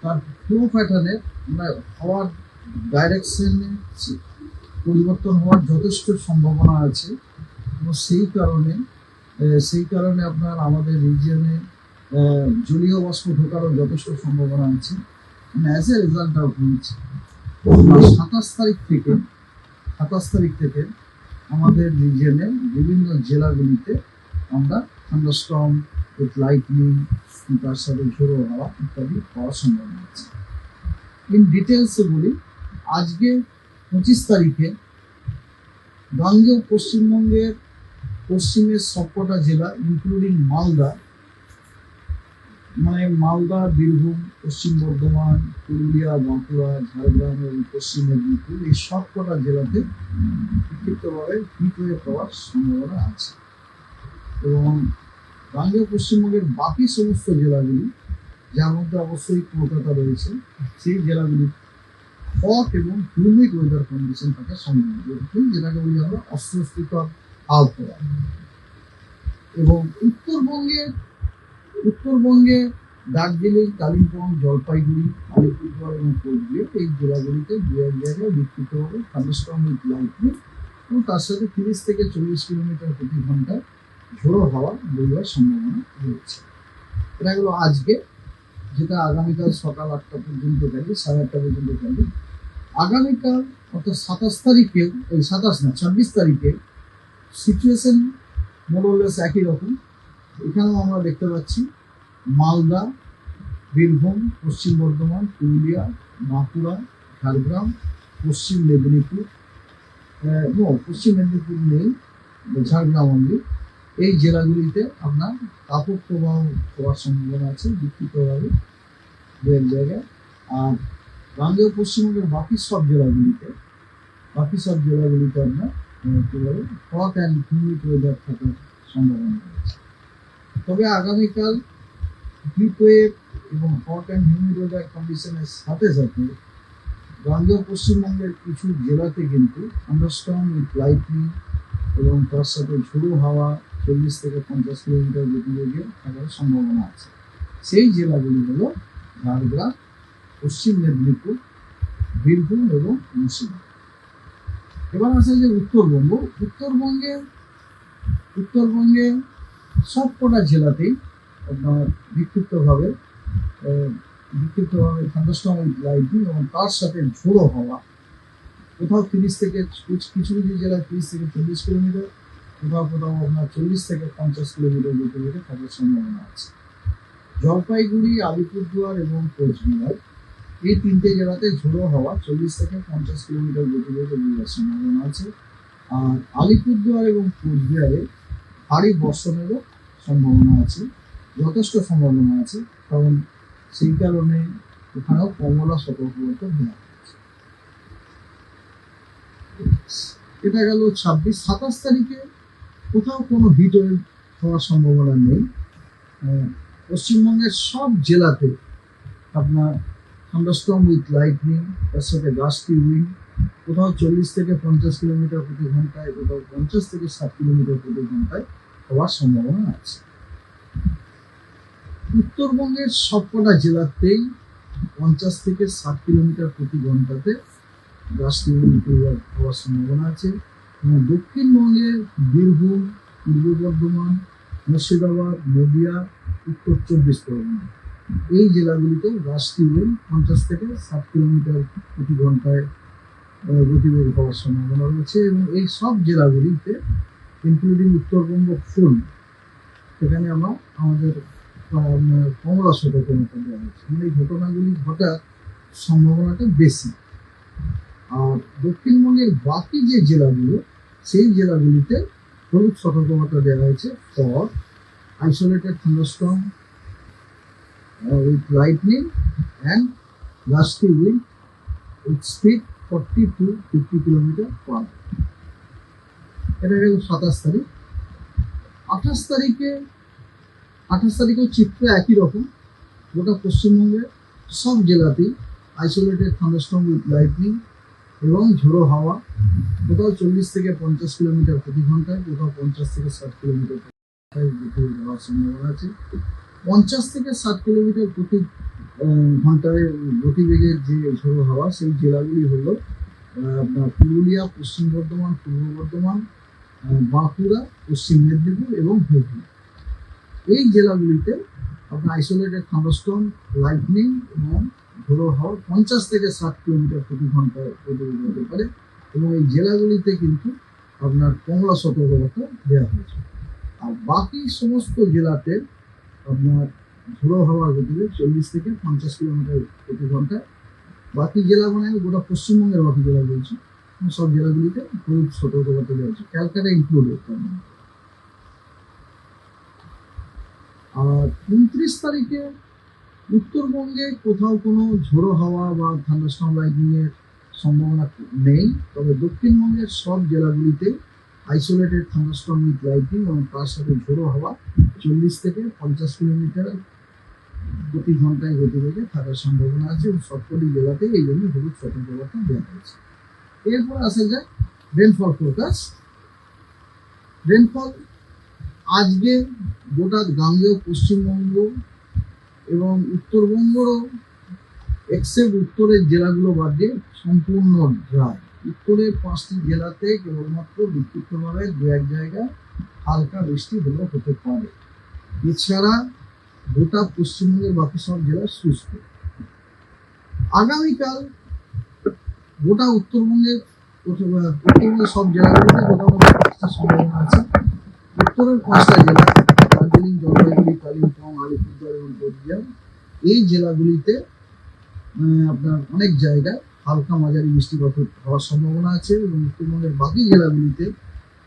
তার ফ্লো প্যাটার্নের আমরা হওয়ার ডাইরেকশনে পরিবর্তন হওয়ার যথেষ্ট সম্ভাবনা আছে। এবং সেই কারণে সেই কারণে আপনার আমাদের রিজিয়নে জলীয় বাষ্প ঢোকারও যথেষ্ট সম্ভাবনা আছে। As a result of which সাতাশ তারিখ থেকে, সাতাশ তারিখ থেকে আমাদের রিজিয়নে বিভিন্ন জেলাগুলিতে আমরা থান্ডারস্টর্ম উইথ লাইটনিং তার সাথে ঝোড়ো হাওয়া ইত্যাদি হওয়ার সম্ভাবনা আছে ইন ডিটেলসে বলি, আজকে পঁচিশ তারিখে গাঙ্গেয় পশ্চিমবঙ্গের পশ্চিমের সবকটা জেলা ইনক্লুডিং মালদা মানে মালদা, বীরভূম, পশ্চিম বর্ধমান, পুরুলিয়া, বাঁকুড়া, ঝাড়গ্রাম এবং পশ্চিম মেদিনীপুর, এই সবকটা জেলাতে বিক্ষিপ্তভাবে হিট ওয়েভ হওয়ার সম্ভাবনা আছে। এবং গাঙ্গেয় পশ্চিমবঙ্গের বাকি সমস্ত জেলাগুলি, যার মধ্যে অবশ্যই কলকাতা রয়েছে, সেই জেলাগুলি হট এবং হিউমিড ওয়েদার কন্ডিশন থাকার সম্ভাবনা রয়েছে যেটাকে বলি আমরা অস্বস্তিকর আবহাওয়া এবং উত্তরবঙ্গে উত্তরবঙ্গে দার্জিলিং, কালিম্পং, জলপাইগুড়ি, আলিপুরদুয়ার এবং কোচবিহার এই জেলাগুলিতে দু এক জায়গায় বিক্ষিপ্তভাবে থান্ডারস্টর্ম উইথ লাইটনিং এবং তার সাথে তিরিশ থেকে চল্লিশ কিলোমিটার প্রতি ঘন্টায় ঝোড়ো হাওয়া বইবার সম্ভাবনা রয়েছে। এটা হলো আজকে, যেটা আগামীকাল সকাল আটটা পর্যন্ত থাকবে, সাড়ে আটটা পর্যন্ত থাকবে। আগামীকাল, অর্থাৎ সাতাশ তারিখে ওই সাতাশ না, ছাব্বিশ তারিখে সিচুয়েশন মোরলেস একই রকম। এখানেও আমরা দেখতে পাচ্ছি মালদা, বীরভূম, পশ্চিম বর্ধমান, পুরুলিয়া, বাঁকুড়া, ঝাড়গ্রাম, পশ্চিম মেদিনীপুর পশ্চিম মেদিনীপুর নেই, ঝাড়গ্রাম অনলি এই জেলাগুলিতে আপনার তাপক প্রবাহ হওয়ার সম্ভাবনা আছে, বিক্ষিপ্তভাবে দু এক জায়গায়। আর গাঙ্গেয় পশ্চিমবঙ্গের বাকি সব জেলাগুলিতে, বাকি সব জেলাগুলিতে আপনার হট অ্যান্ড হিউমিড ওয়েদার থাকার সম্ভাবনা রয়েছে। তবে আগামীকাল হিট ওয়েভ এবং হট অ্যান্ড হিউমিড ওয়েদার কন্ডিশনের সাথে সাথে গাঙ্গেয় পশ্চিমবঙ্গের কিছু জেলাতে কিন্তু আন্ডারস্টর্ম উইথ লাইটনিং এবং তার সাথে ঝোড়ো হাওয়া চল্লিশ থেকে পঞ্চাশ কিলোমিটার গতিবেগে থাকার সম্ভাবনা আছে। সেই জেলাগুলি হলো ঝাড়গ্রাম, পশ্চিম মেদিনীপুর, বীরভূম এবং মুর্শিদাবাদ। এবার আছে যে উত্তরবঙ্গ। উত্তরবঙ্গে উত্তরবঙ্গে সবকটা জেলাতেই আপনার বিক্ষিপ্তভাবে বিক্ষিপ্তভাবে থান্ডারস্টর্ম লাইটনিং এবং তার সাথে ঝোড়ো হওয়া। কোথাও তিরিশ থেকে কিছু কিছু জেলায় তিরিশ থেকে চল্লিশ কিলোমিটার কোথাও কোথাও আপনার চল্লিশ থেকে পঞ্চাশ কিলোমিটার গতিবেগে থাকার সম্ভাবনা আছে জলপাইগুড়ি, আলিপুরদুয়ার এবং কোচবিহার। এই তিনটে জেলাতে ঝোড়ো হাওয়া চল্লিশ থেকে পঞ্চাশ কিলোমিটার গতিবেগে বইবার সম্ভাবনা আছে। আর আলিপুরদুয়ার এবং কোচবিহারে ভারী বর্ষণেরও সম্ভাবনা আছে, যথেষ্ট সম্ভাবনা আছে, কারণ সেই কারণে ওখানেও কমলা সতর্কতা দেওয়া এটা গেল ছাব্বিশ, সাতাশ তারিখে কোথাও কোনো ওয়েভ হওয়ার সম্ভাবনা নেই। পশ্চিমবঙ্গের সব জেলাতে আপনার থান্ডারস্টর্ম উইথ লাইটনিং তার সাথে গাছটি উইন্ড কোথাও চল্লিশ থেকে পঞ্চাশ কিলোমিটার প্রতি ঘন্টায়, কোথাও পঞ্চাশ থেকে ষাট কিলোমিটার প্রতি ঘন্টায় হওয়ার সম্ভাবনা আছে। উত্তরবঙ্গের সবকটা জেলাতেই পঞ্চাশ থেকে ষাট কিলোমিটার প্রতি ঘন্টাতে গাছটি উইন্ড হওয়ার সম্ভাবনা আছে। এবং দক্ষিণবঙ্গের বীরভূম পূর্ব বর্ধমান মুর্শিদাবাদ নদিয়া উত্তর চব্বিশ পরগনা। এই জেলাগুলিতে গাছটি উইন্ড পঞ্চাশ থেকে ষাট কিলোমিটার প্রতি ঘন্টায় গতিবেগ হওয়ার সম্ভাবনা রয়েছে এবং এই সব জেলাগুলিতে ইনক্লুডিং উত্তরবঙ্গ ফুল সেখানে আমরা আমাদের আহ, কমলা সতর্কতা দেওয়া হয়েছে। মানে এই ঘটনাগুলি ঘটার সম্ভাবনাটা বেশি। আর দক্ষিণবঙ্গের বাকি যে জেলাগুলো সেই জেলাগুলিতে হলুদ সতর্কতা দেওয়া হয়েছে for isolated thunderstorm with lightning and gusty wind with speed forty to fifty kilometer per এটা গেল সাতাশ তারিখ। আঠাশ তারিখে, আঠাশ তারিখেও চিত্র একই রকম। গোটা পশ্চিমবঙ্গের সব জেলাতেই আইসোলেটেড থান্ডারস্টর্ম উইথ লাইটনিং এবং ঝোড়ো হাওয়া কোথাও চল্লিশ থেকে পঞ্চাশ কিলোমিটার প্রতি ঘন্টায় কোথাও পঞ্চাশ থেকে ষাট কিলোমিটার প্রতি হওয়ার সম্ভাবনা আছে। পঞ্চাশ থেকে ষাট কিলোমিটার প্রতি ঘন্টায় গতিবেগের যে ঝোড়ো হাওয়া, সেই জেলাগুলি হলো আপনার পুরুলিয়া, পশ্চিম বর্ধমান, পূর্ব বর্ধমান বাঁকুড়া, পশ্চিম মেদিনীপুর এবং হুগলি। এই জেলাগুলিতে আপনার আইসোলেটেড থান্ডারস্টর্ম লাইটনিং এবং ঝোড়ো হাওয়া পঞ্চাশ থেকে ষাট কিলোমিটার প্রতি ঘন্টায় গতিবেগ হতে পারে। এবং এই জেলাগুলিতে কিন্তু আপনার কমলা সতর্কতা দেওয়া হয়েছে। আর বাকি সমস্ত জেলাতে আপনার ঝোড়ো হাওয়ার গতিবেগ চল্লিশ থেকে পঞ্চাশ কিলোমিটার প্রতি ঘন্টায়। বাকি জেলা মানে গোটা পশ্চিমবঙ্গের বাকি জেলা বলছি সব জেলাগুলিতে খুব সতর্কতা দেওয়া হয়েছে। ক্যালকাটা ইনক্লুডেড মধ্যে। আর উনত্রিশ তারিখে উত্তরবঙ্গে কোথাও কোনো ঝোড়ো হাওয়া বা থান্ডারস্টর্ম লাইটিং এর সম্ভাবনা নেই, তবে দক্ষিণবঙ্গের সব জেলাগুলিতে আইসোলেটেড থান্ডারস্টর্ম উইথ লাইটিং এবং তার সাথে ঝোড়ো হাওয়া চল্লিশ থেকে পঞ্চাশ কিলোমিটার প্রতি ঘন্টায় গতিবেগে থাকার সম্ভাবনা আছে এবং সবকটি জেলাতেই এই জন্য হলুদ সতর্কবার্তা দেওয়া হয়েছে। এরপর আসা যায় রেনফল ফোরকাস্ট রেনফল আজকে গোটা গাঙ্গেয়, পশ্চিমবঙ্গ এবং উত্তরবঙ্গেরও এক্সেপ্ট উত্তরের জেলাগুলো বাদ দিয়ে সম্পূর্ণ ড্রাই উত্তরের পাঁচটি জেলাতে কেবলমাত্র বিক্ষিপ্তভাবে দু এক জায়গায় হালকা বৃষ্টি হলেও হতে পারে। এছাড়া গোটা পশ্চিমবঙ্গের বাকি সব জেলা শুষ্ক। আগামীকাল গোটা উত্তরবঙ্গের উত্তরবঙ্গের সব জেলাগুলিতে বৃষ্টির সম্ভাবনা আছে। উত্তরের পাঁচটা জেলা দার্জিলিং, জলপাইগুড়ি, কালিম্পং, আলিপুরদুয়ার এবং কোচবিহার। এই জেলাগুলিতে আপনার অনেক জায়গায় হালকা মাঝারি বৃষ্টিপাত হওয়ার সম্ভাবনা আছে এবং উত্তরবঙ্গের বাকি জেলাগুলিতে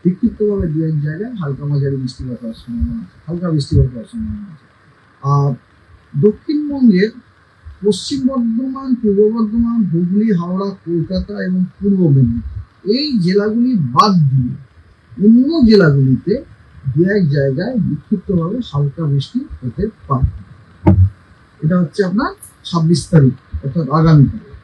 বিক্ষিপ্তভাবে দু এক জায়গায় হালকা মাঝারি বৃষ্টিপাত হওয়ার সম্ভাবনা আছে, হালকা বৃষ্টিপাত হওয়ার সম্ভাবনা আছে। আর দক্ষিণবঙ্গের পশ্চিম বর্ধমান, পূর্ব বর্ধমান, হুগলি, হাওড়া, কলকাতা এবং পূর্ব মেদিনীপুর, এই জেলাগুলি বাদ দিয়ে অন্য জেলাগুলিতে দু এক জায়গায় বিক্ষিপ্তভাবে হালকা বৃষ্টি হতে পারে। এটা হচ্ছে আপনার ছাব্বিশ তারিখ। অর্থাৎ আগামীকাল